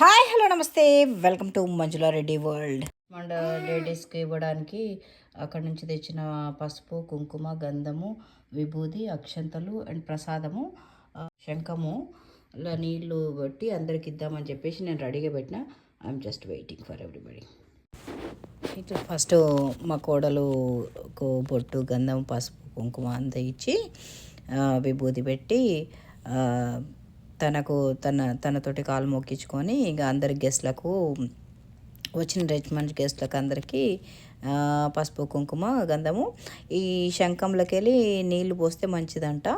Hi hello నమస్తే. Welcome to Manjula Reddy world. మన లేడీస్కి ఇవ్వడానికి అక్కడ నుంచి తెచ్చిన పసుపు కుంకుమ గంధము విభూది అక్షంతలు అండ్ ప్రసాదము శంఖము ఇలా నీళ్ళు పెట్టి అందరికి ఇద్దామని చెప్పేసి నేను రెడీగా పెట్టిన. I'm just waiting for everybody ఇటు ఫస్ట్ మా కోడలుకు బొట్టు గంధం పసుపు కుంకుమ అంతా ఇచ్చి విభూతి పెట్టి తనకు తన తనతోటి కాలు మొక్కించుకొని ఇక అందరి గెస్ట్లకు వచ్చిన రిచ్ గెస్ట్లకు అందరికీ పసుపు కుంకుమ గంధము ఈ శంఖంలోకి వెళ్ళి నీళ్ళు పోస్తే మంచిదంట.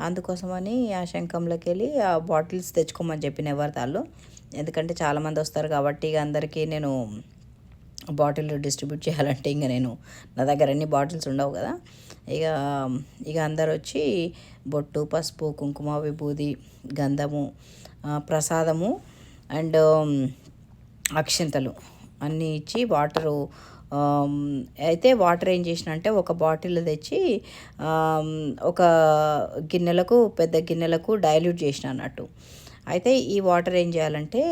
అందుకోసమని ఆ శంఖంలోకి వెళ్ళి ఆ బాటిల్స్ తెచ్చుకోమని చెప్పిన ఎవరి తాళ్ళు ఎందుకంటే చాలామంది వస్తారు కాబట్టి ఇక అందరికీ నేను బాటిల్ డిస్ట్రిబ్యూట్ చేయాలంటే ఇంకా నేను నా దగ్గర అన్ని బాటిల్స్ ఉండవు కదా. ఇక ఇక అందరు వచ్చి బొట్టు పసుపు కుంకుమ విభూది గంధము ప్రసాదము అండ్ అక్షింతలు అన్నీ ఇచ్చి వాటరు అయితే వాటర్ ఏం చేసిన అంటే ఒక బాటిల్ తెచ్చి ఒక గిన్నెలకు పెద్ద గిన్నెలకు డైల్యూట్ చేసిన అన్నట్టు. అయితే ఈ వాటర్ ఏం చేయాలంటే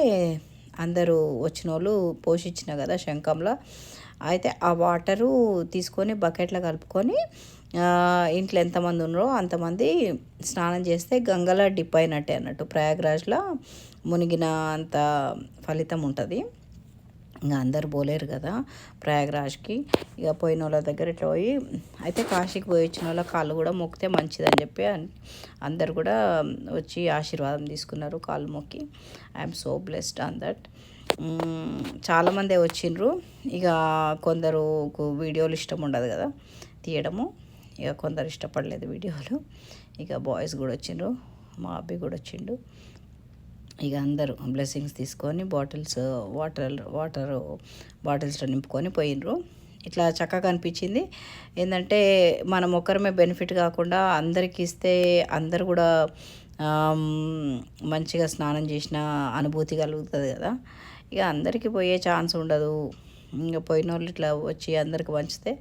అందరూ వచ్చిన వాళ్ళు పోషించిన కదా శంఖంలో. అయితే ఆ వాటరు తీసుకొని బకెట్లో కలుపుకొని ఇంట్లో ఎంతమంది ఉన్నారో అంతమంది స్నానం చేస్తే గంగలో డిప్ అయినట్టే అన్నట్టు ప్రయాగ్రాజ్లో మునిగిన అంత ఫలితం ఉంటుంది. ఇంకా అందరు పోలేరు కదా ప్రయాగరాజ్కి. ఇక పోయిన వాళ్ళ దగ్గర ఇట్లా పోయి అయితే కాశీకి పోయి వచ్చిన వాళ్ళ కాళ్ళు కూడా మొక్కితే మంచిదని చెప్పి అందరు కూడా వచ్చి ఆశీర్వాదం తీసుకున్నారు కాళ్ళు మొక్కి. I'm so blessed on that. చాలామందే వచ్చిండ్రు. ఇక కొందరు వీడియోలు ఇష్టం ఉండదు కదా తీయడము. ఇక కొందరు ఇష్టపడలేదు వీడియోలు. ఇక బాయ్స్ కూడా వచ్చిండ్రు. మా అబ్బాయి కూడా వచ్చిండు. ఇక అందరూ బ్లెస్సింగ్స్ తీసుకొని బాటిల్స్ వాటర్ వాటర్ బాటిల్స్లో నింపుకొని పోయినరు ఇట్లా చక్కగా అనిపించింది. ఏంటంటే మనం ఒక్కరమే బెనిఫిట్ కాకుండా అందరికి ఇస్తే అందరు కూడా మంచిగా స్నానం చేసిన అనుభూతి కలుగుతుంది కదా. ఇక అందరికీ పోయే ఛాన్స్ ఉండదు. ఇంకా పోయిన వాళ్ళు ఇట్లా వచ్చి అందరికి పంచితే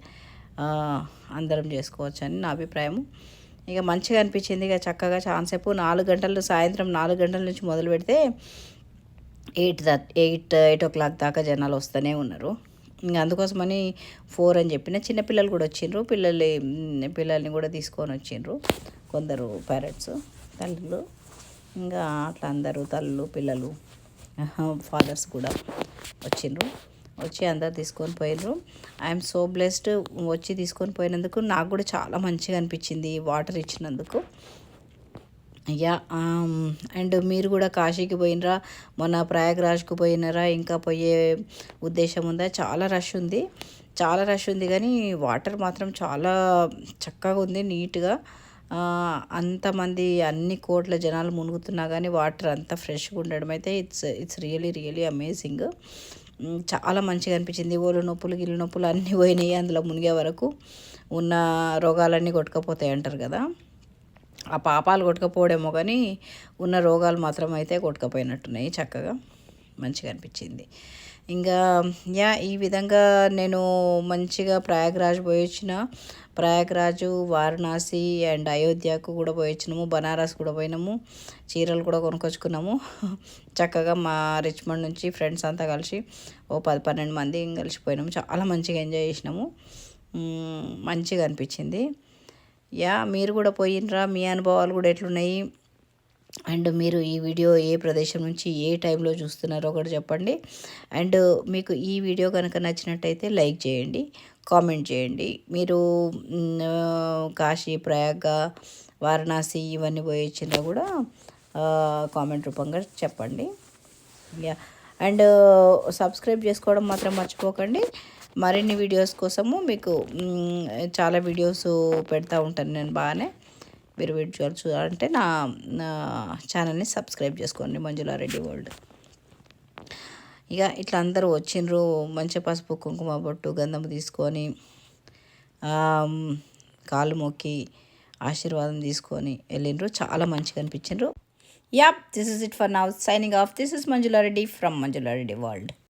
అందరం చేసుకోవచ్చు అని నా అభిప్రాయం ఇక మంచిగా అనిపించింది. ఇక చక్కగా చాలాసేపు నాలుగు గంటలు సాయంత్రం నాలుగు గంటల నుంచి మొదలు పెడితే ఎయిట్ దా ఎయిట్ ఎయిట్ ఓ క్లాక్ దాకా జనాలు వస్తూనే ఉన్నారు. ఇంకా అందుకోసమని ఫోర్ అని చెప్పిన చిన్నపిల్లలు కూడా వచ్చిండ్రు. పిల్లలు పిల్లల్ని కూడా తీసుకొని వచ్చిండ్రు. కొందరు పేరెంట్స్ తల్లులు. ఇంకా అట్లా అందరూ తల్లులు పిల్లలు ఫాదర్స్ కూడా వచ్చిండ్రు. వచ్చి అందరు తీసుకొని పోయినరు ఐఎమ్ సో బ్లెస్డ్ వచ్చి తీసుకొని పోయినందుకు నాకు కూడా చాలా మంచిగా అనిపించింది వాటర్ ఇచ్చినందుకు. యా అండ్ um, మీరు కూడా కాశీకి పోయినరా? మొన్న ప్రయాగ్రాజ్కి పోయినరా? ఇంకా పోయే ఉద్దేశం ఉందా? చాలా రష్ ఉంది. చాలా రష్ ఉంది కానీ వాటర్ మాత్రం చాలా చక్కగా ఉంది నీట్గా. అంతమంది అన్ని కోట్ల జనాలు మునుగుతున్నా కానీ వాటర్ అంతా ఫ్రెష్గా ఉండడం అయితే it's it's really really amazing చాలా మంచిగా అనిపించింది. ఓళ్ళు నొప్పులు గిల్లు నొప్పులు అన్నీ పోయినాయి. అందులో మునిగే వరకు ఉన్న రోగాలన్నీ కొట్టుకపోతాయి అంటారు కదా. ఆ పాపాలు కొట్టుకపోవడేమో కానీ ఉన్న రోగాలు మాత్రం అయితే కొట్టుకపోయినట్టున్నాయి చక్కగా. మంచిగా అనిపించింది. ఇంకా యా ఈ విధంగా నేను మంచిగా ప్రయాగ్రాజ్ పోయి వచ్చిన ప్రయాగ్రాజు వారణాసి అండ్ అయోధ్యకు కూడా పోయొచ్చినాము. బనారస్ కూడా పోయినాము. చీరలు కూడా కొనుక్కొచ్చుకున్నాము చక్కగా మా రిచ్మండ్ నుంచి ఫ్రెండ్స్ అంతా కలిసి ఓ పది పన్నెండు మంది కలిసిపోయినాము చాలా మంచిగా ఎంజాయ్ చేసినాము. మంచిగా అనిపించింది. యా మీరు కూడా పోయినరా. మీ అనుభవాలు కూడా ఎట్లున్నాయి? అండ్ మీరు ఈ వీడియో ఏ ప్రదేశం నుంచి ఏ టైంలో చూస్తున్నారో కూడా చెప్పండి. అండ్ మీకు ఈ వీడియో కనుక నచ్చినట్టయితే లైక్ చేయండి కామెంట్ చేయండి. మీరు కాశీ ప్రయాగ వారణాసి ఇవన్నీ పోయి వచ్చినా కూడా కామెంట్ రూపంగా చెప్పండి. యా. అండ్ సబ్స్క్రైబ్ చేసుకోవడం మాత్రం మర్చిపోకండి. మరిన్ని వీడియోస్ కోసము మీకు చాలా వీడియోస్ పెడతా ఉంటాను నేను బాగానే. మీరు వీడియోలు చూడాలంటే నా నా ఛానల్ని సబ్స్క్రైబ్ చేసుకోండి మంజులారెడ్డి వరల్డ్. ఇక ఇట్లా అందరూ వచ్చిండ్రు మంచి పసుపు కుంకుమ బొట్టు గంధము తీసుకొని కాలు మొక్కి ఆశీర్వాదం తీసుకొని వెళ్ళిండ్రు. చాలా మంచిగా అనిపించిండ్రు. Yup this is it for now signing off this is Manjula Reddy from Manjula Reddy world.